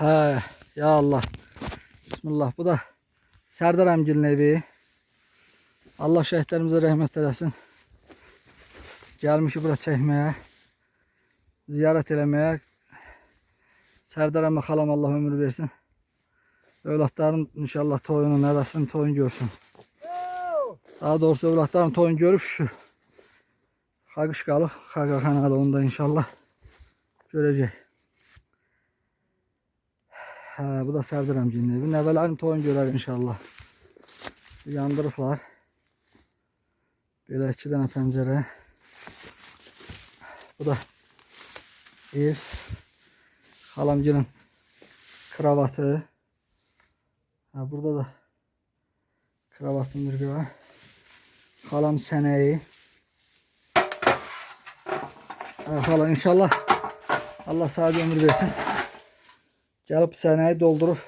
He, ya Allah. Bismillah. Bu da Serdar Emgil'in evi. Allah şehitlerimize rahmet eylesin. Gelmişi bura çekmeye, ziyaret eləməyə. Serdar əmə xalam Allah ömür versin. Övladların inşallah toyunu, nəvəsinin toyunu görsün. Daha doğrusu övladların toyunu görüp şu Xaqışqalıq, Xaqa kanalı onda inşallah görecek. Hə, bu da Serdar əmginin evi. Nəvələrin toyunu görər inşallah. Yandırıblar. Belə iki dənə pəncərə. Bu da ev. Xalamgilin kravatı. Ha, burada da kravatın bir var. Xalam sənəyi. Ha, xala inşallah Allah sadece ömür versin. Gelip sənəyi doldurup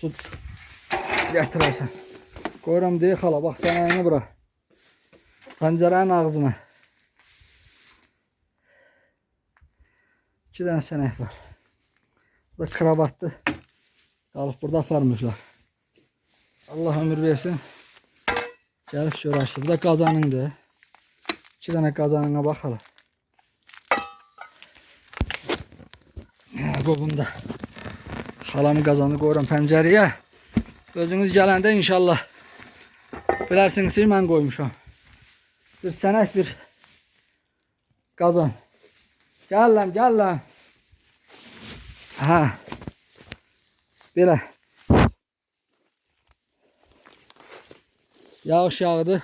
su gətirərsən. Qoyuram deyə xala bax sənəyini bura. Pəncərənin ağzına. İki dənə sənək var. Bu da kravatlı. Qalıb burada aparmışlar. Allah ömür versin. Gəlib görərsin. Bu da qazanındır. İki dənə qazanına baxalım. Bu bunda. Xalamı qazanı qoyuram pəncərəyə. Özünüz gələndə inşallah bilərsiniz ki, mən qoymuşam. Bir sənək bir qazan. Gəl lan, gəl lan. Hə. Belə. Yağış yağdı.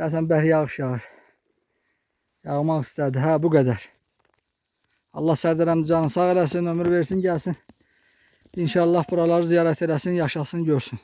Dəsən bər yağış yağır. Yağmaq istədi. Hə, bu qədər. Allah Sərdərəm canı sağ eləsin, ömür versin, gəlsin. İnşallah buraları ziyarət eləsin, yaşasın, görsün.